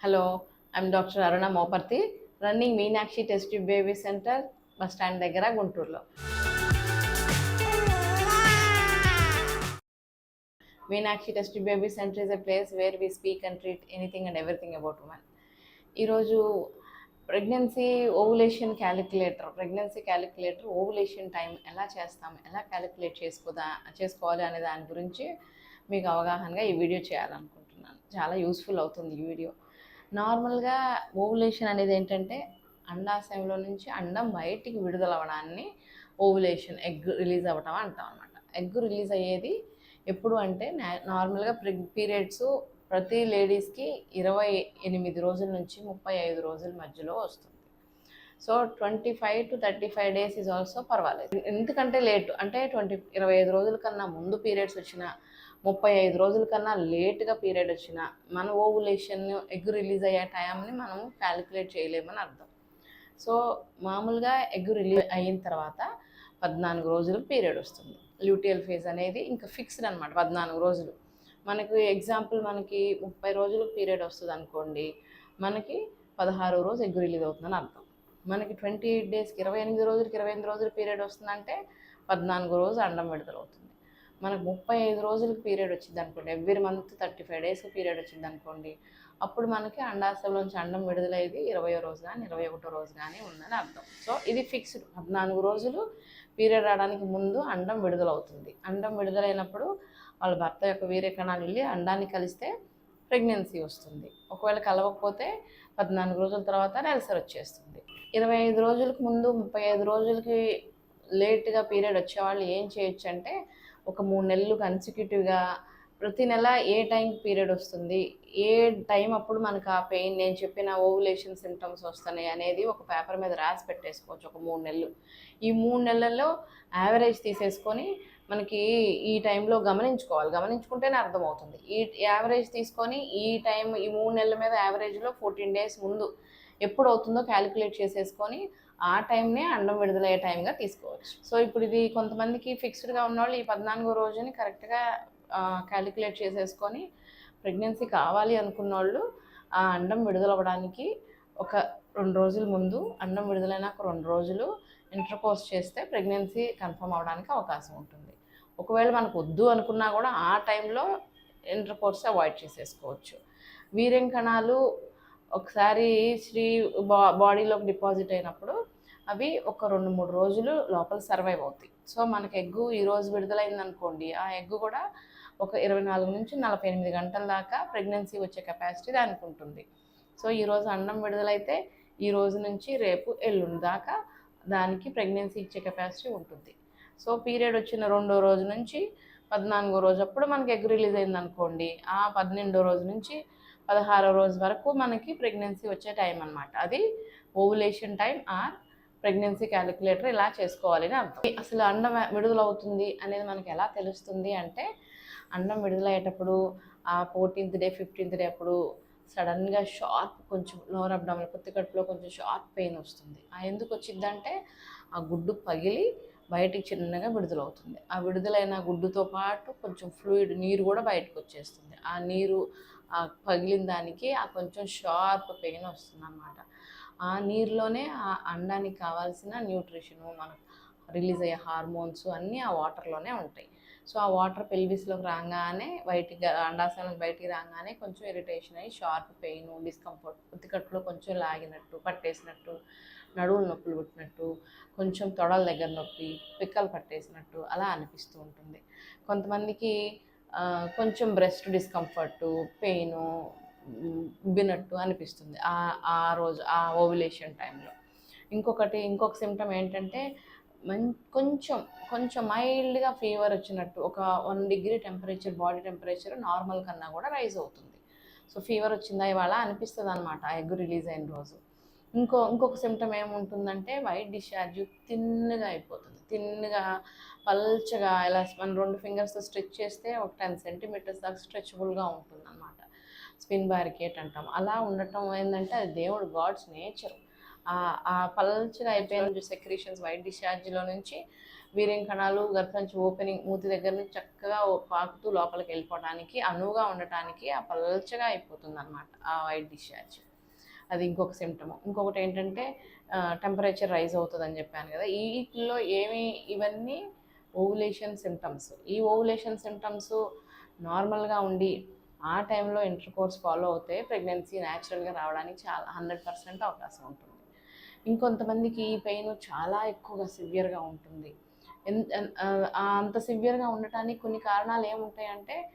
Hello I'm doctor Aruna Moparthi running Meenakshi test baby center bus stand దగ్గర గుంటూరులో. Meenakshi test baby center is a place where we speak and treat anything and everything about women ఈరోజు pregnancy ovulation calculator pregnancy calculator ovulation time ఎలా చేస్తాం ఎలా calculate చేసుకోదా చేసుకోవాలి అనే దాని గురించి మీకు అవగాహనగా ఈ వీడియో చేయాలనుకుంటున్నాను. చాలా యూస్ఫుల్ అవుతుంది ఈ వీడియో నార్మల్గా ఓవులేషన్ అనేది ఏంటంటే అండాశయంలో నుంచి అండం బయటికి విడుదల అవ్వడాన్ని ఓవులేషన్ ఎగ్ రిలీజ్ అవ్వటం అంటాం అనమాట ఎగ్ రిలీజ్ అయ్యేది ఎప్పుడు అంటే నార్మల్గా పీరియడ్స్ ప్రతి లేడీస్కి ఇరవై ఎనిమిది రోజుల నుంచి ముప్పై ఐదు రోజుల మధ్యలో వస్తుంది. So twenty five to thirty five days is also పర్వాలేదు. ఎందుకంటే లేట్ అంటే ట్వంటీ ఇరవై ఐదు రోజుల కన్నా ముందు పీరియడ్స్ వచ్చిన ముప్పై ఐదు రోజుల కన్నా లేట్గా పీరియడ్ వచ్చిన మన ఓవులేషన్ ఎగ్ రిలీజ్ అయ్యే టైంని మనం క్యాలిక్యులేట్ చేయలేమని అర్థం. సో మామూలుగా ఎగ్ రిలీజ్ అయిన తర్వాత పద్నాలుగు రోజులు పీరియడ్ వస్తుంది. ల్యూటియల్ ఫేజ్ అనేది ఇంకా ఫిక్స్డ్ అనమాట పద్నాలుగు రోజులు. మనకి ఎగ్జాంపుల్ మనకి ముప్పై రోజులు పీరియడ్ వస్తుంది అనుకోండి మనకి పదహారు రోజు ఎగ్ రిలీజ్ అవుతుందని అర్థం. మనకి ట్వంటీ ఎయిట్ డేస్కి ఇరవై ఎనిమిది రోజులకి ఇరవై ఎనిమిది రోజులు పీరియడ్ వస్తుందంటే పద్నాలుగు రోజు అండం విడుదల అవుతుంది మనకు ముప్పై ఐదు రోజులకి పీరియడ్ వచ్చింది అనుకోండి every month thirty five days period వచ్చింది అనుకోండి అప్పుడు మనకి అండాశయంలోంచి అండం విడుదలయ్యేది ఇరవయో రోజు కానీ ఇరవై ఒకటో రోజు కానీ ఉందని అర్థం. సో ఇది ఫిక్స్డ్ పద్నాలుగు రోజులు పీరియడ్ రావడానికి ముందు అండం విడుదలవుతుంది. అండం విడుదలైనప్పుడు వాళ్ళ భర్త యొక్క వీర్య కణాలు వెళ్ళి అండాన్ని కలిస్తే ప్రెగ్నెన్సీ వస్తుంది. ఒకవేళ కలవకపోతే పద్నాలుగు రోజుల తర్వాత నెలసరి వచ్చేస్తుంది. ఇరవై ఐదు రోజులకు ముందు ముప్పై ఐదు రోజులకి లేట్గా పీరియడ్ వచ్చేవాళ్ళు ఏం చేయొచ్చు అంటే ఒక మూడు నెలలు కన్సిక్యూటివ్గా ప్రతి నెల ఏ టైంకి పీరియడ్ వస్తుంది? ఏ టైం అప్పుడు మనకు ఆ పెయిన్ నేను చెప్పిన ఓవులేషన్ సిమ్టమ్స్ వస్తున్నాయి అనేది ఒక పేపర్ మీద రాసి పెట్టేసుకోవచ్చు ఒక మూడు నెలలు. ఈ మూడు నెలల్లో యావరేజ్ తీసేసుకొని మనకి ఈ టైంలో గమనించుకోవాలి. గమనించుకుంటేనే అర్థమవుతుంది. ఈ యావరేజ్ తీసుకొని ఈ టైం ఈ మూడు నెలల మీద యావరేజ్లో ఫోర్టీన్ డేస్ ముందు ఎప్పుడు అవుతుందో క్యాలిక్యులేట్ చేసేసుకొని ఆ టైంనే అండం విడుదలయ్యే టైంగా తీసుకోవచ్చు. సో ఇప్పుడు ఇది కొంతమందికి ఫిక్స్డ్గా ఉన్నవాళ్ళు ఈ పద్నాలుగో రోజుని కరెక్ట్గా క్యాలిక్యులేట్ చేసేసుకొని ప్రెగ్నెన్సీ కావాలి అనుకున్న వాళ్ళు ఆ అండం విడుదలవ్వడానికి ఒక రెండు రోజుల ముందు అండం విడుదలైన ఒక రెండు రోజులు ఇంటర్కోర్స్ చేస్తే ప్రెగ్నెన్సీ కన్ఫర్మ్ అవడానికి అవకాశం ఉంటుంది. ఒకవేళ మనకు వద్దు అనుకున్నా కూడా ఆ టైంలో ఇంటర్కోర్స్ అవాయిడ్ చేసేసుకోవచ్చు. వీర్యం కణాలు ఒకసారి శ్రీ బా బాడీలోకి డిపాజిట్ అయినప్పుడు అవి ఒక రెండు మూడు రోజులు లోపల సర్వైవ్ అవుతాయి. సో మనకి ఎగ్గు ఈ రోజు విడుదలైంది అనుకోండి ఆ ఎగ్గు కూడా ఒక ఇరవై నాలుగు నుంచి నలభై ఎనిమిది గంటల దాకా ప్రెగ్నెన్సీ వచ్చే కెపాసిటీ దానికి ఉంటుంది సో ఈరోజు అండం విడుదలైతే ఈ రోజు నుంచి రేపు ఎల్లుండి దాకా దానికి ప్రెగ్నెన్సీ ఇచ్చే కెపాసిటీ ఉంటుంది. సో పీరియడ్ వచ్చిన రెండో రోజు నుంచి పద్నాలుగో రోజు అప్పుడు మనకి ఎగ్ రిలీజ్ అయింది అనుకోండి ఆ పన్నెండో రోజు నుంచి పదహారో రోజు వరకు మనకి ప్రెగ్నెన్సీ వచ్చే టైం అనమాట అది ovulation time or pregnancy calculator ఇలా చేసుకోవాలి అర్థం. అసలు అండం విడుదలవుతుంది అనేది మనకి ఎలా తెలుస్తుంది అంటే అండం విడుదలయ్యేటప్పుడు ఆ ఫోర్టీన్త్ డే ఫిఫ్టీన్త్ డే అప్పుడు సడన్గా షార్ప్ కొంచెం లోవర్ అబ్డామిన్ కొత్త కడుపులో కొంచెం షార్ప్ పెయిన్ వస్తుంది. ఆ ఎందుకు వచ్చిందంటే ఆ గుడ్డు పగిలి బయటికి చిన్నగా విడుదలవుతుంది. ఆ విడుదలైన గుడ్డుతో పాటు కొంచెం ఫ్లూయిడ్ నీరు కూడా బయటకు వచ్చేస్తుంది. ఆ నీరు ఆ పగిలిన దానికి ఆ కొంచెం షార్ప్ పెయిన్ వస్తుంది అన్నమాట ఆ నీరులోనే ఆ అండానికి కావాల్సిన న్యూట్రిషను మనకు రిలీజ్ అయ్యే హార్మోన్స్ అన్నీ ఆ వాటర్లోనే ఉంటాయి. సో ఆ వాటర్ పెల్విస్లోకి రాగానే బయటికి అండాశయం బయటికి రాగానే కొంచెం ఇరిటేషన్ అయ్యి షార్ప్ పెయిన్ డిస్కంఫర్ట్ ఉత్తికట్టులో కొంచెం లాగినట్టు పట్టేసినట్టు నడువులు నొప్పులు పుట్టినట్టు కొంచెం తొడల దగ్గర నొప్పి పిక్కలు పట్టేసినట్టు అలా అనిపిస్తూ ఉంటుంది. కొంతమందికి కొంచెం బ్రెస్ట్ డిస్కంఫర్టు పెయిను ఉబ్బినట్టు అనిపిస్తుంది ఆ ఆ రోజు ఆ ఓవులేషన్ టైంలో ఇంకొకటి ఇంకొక సిమ్టమ్ ఏంటంటే మం కొంచెం కొంచెం మైల్డ్గా ఫీవర్ వచ్చినట్టు ఒక one degree temperature body temperature normal కన్నా కూడా రైజ్ అవుతుంది. సో ఫీవర్ వచ్చిందా ఇవాళ అనిపిస్తుంది అనమాట ఆ ఎగ్ రిలీజ్ అయిన రోజు. ఇంకో ఇంకొక సిమ్టమ్ ఏముంటుందంటే వైట్ డిశ్చార్జ్ తిన్నగా అయిపోతుంది. తిన్నగా పల్చగా ఇలా మనం రెండు ఫింగర్స్తో స్ట్రెచ్ చేస్తే ఒక టెన్ సెంటీమీటర్స్ దాకా స్ట్రెచబుల్గా ఉంటుంది అనమాట స్పిన్ బారికేట్ అంటాం. అలా ఉండటం ఏంటంటే అది దేవుడు గాడ్స్ నేచర్. ఆ పల్చగా అయిపోయిన సెక్రీషన్స్ వైట్ డిశ్చార్జ్లో నుంచి వీర్యం కణాలు గర్భంచి ఓపెనింగ్ మూతి దగ్గర నుంచి చక్కగా పాకుతూ లోపలికి వెళ్ళిపోవడానికి అనువుగా ఉండటానికి ఆ పల్చగా అయిపోతుంది అనమాట ఆ వైట్ డిశ్చార్జ్. అది ఇంకొక సిమ్టమ్ ఇంకొకటి ఏంటంటే టెంపరేచర్ రైజ్ అవుతుంది అని చెప్పాను కదా. వీటిలో వీటిల్లో ఏమి ఇవన్నీ ఓవులేషన్ సిమ్టమ్స్ ఈ ఓవులేషన్ సిమ్టమ్స్ నార్మల్గా ఉండి ఆ టైంలో ఇంటర్ కోర్స్ ఫాలో అవుతే ప్రెగ్నెన్సీ న్యాచురల్గా రావడానికి చాలా హండ్రెడ్ పర్సెంట్ అవకాశం ఉంటుంది. ఇంకొంతమందికి ఈ పెయిన్ చాలా ఎక్కువగా సివియర్గా ఉంటుంది. ఎన్- ఆ, అంత సివియర్గా ఉండటానికి కొన్ని కారణాలు ఏముంటాయంటే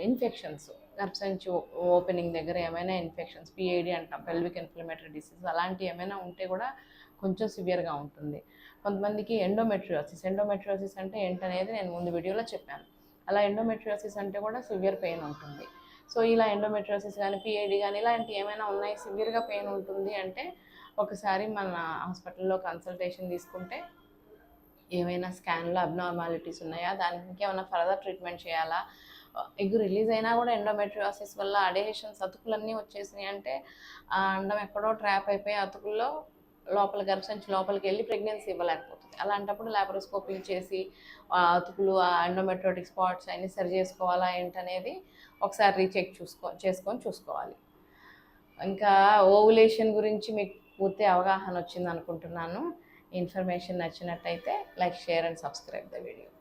ఇన్ఫెక్షన్స్. గర్భసంచి ఓపెనింగ్ దగ్గర ఏమైనా ఇన్ఫెక్షన్స్ పిఐడి అంటాం పెల్విక్ ఇన్ఫ్లమేటరీ డిసీజ్ అలాంటివి ఏమైనా ఉంటే కూడా కొంచెం సివియర్గా ఉంటుంది. కొంతమందికి ఎండోమెట్రియోసిస్ ఎండోమెట్రియోసిస్ అంటే ఏంటనేది నేను ముందు వీడియోలో చెప్పాను. అలా ఎండోమెట్రియోసిస్ అంటే కూడా సివియర్ పెయిన్ ఉంటుంది. సో ఇలా ఎండోమెట్రియోసిస్ కానీ పిఐడి కానీ ఇలాంటివి ఏమైనా ఉన్నాయి? సివియర్గా పెయిన్ ఉంటుంది అంటే ఒకసారి మన హాస్పిటల్లో కన్సల్టేషన్ తీసుకుంటే ఏమైనా స్కాన్లో అబ్నార్మాలిటీస్ ఉన్నాయా? దానికి ఇంకేమైనా ఫర్దర్ ట్రీట్మెంట్ చేయాలా? ఎగ్ రిలీజ్ అయినా కూడా ఎండోమెట్రియోసిస్ వల్ల అడేషన్స్ అతుకులన్నీ వచ్చేసినాయి అంటే ఆ అండం ఎక్కడో ట్రాప్ అయిపోయి అతుకుల్లో లోపల గర్భసంచి లోపలికి వెళ్ళి ప్రెగ్నెన్సీ ఇవ్వలేకపోతుంది. అలాంటప్పుడు లాపరోస్కోపింగ్ చేసి అతుకులు ఆ ఎండోమెట్రోటిక్ స్పాట్స్ అన్ని సరి చేసుకోవాలా ఏంటనేది ఒకసారి రీచెక్ చూసుకో చేసుకొని చూసుకోవాలి. ఇంకా ఓవులేషన్ గురించి మీకు పూర్తి అవగాహన వచ్చింది అనుకుంటున్నాను ఇన్ఫర్మేషన్ నచ్చినట్టయితే like share and subscribe the video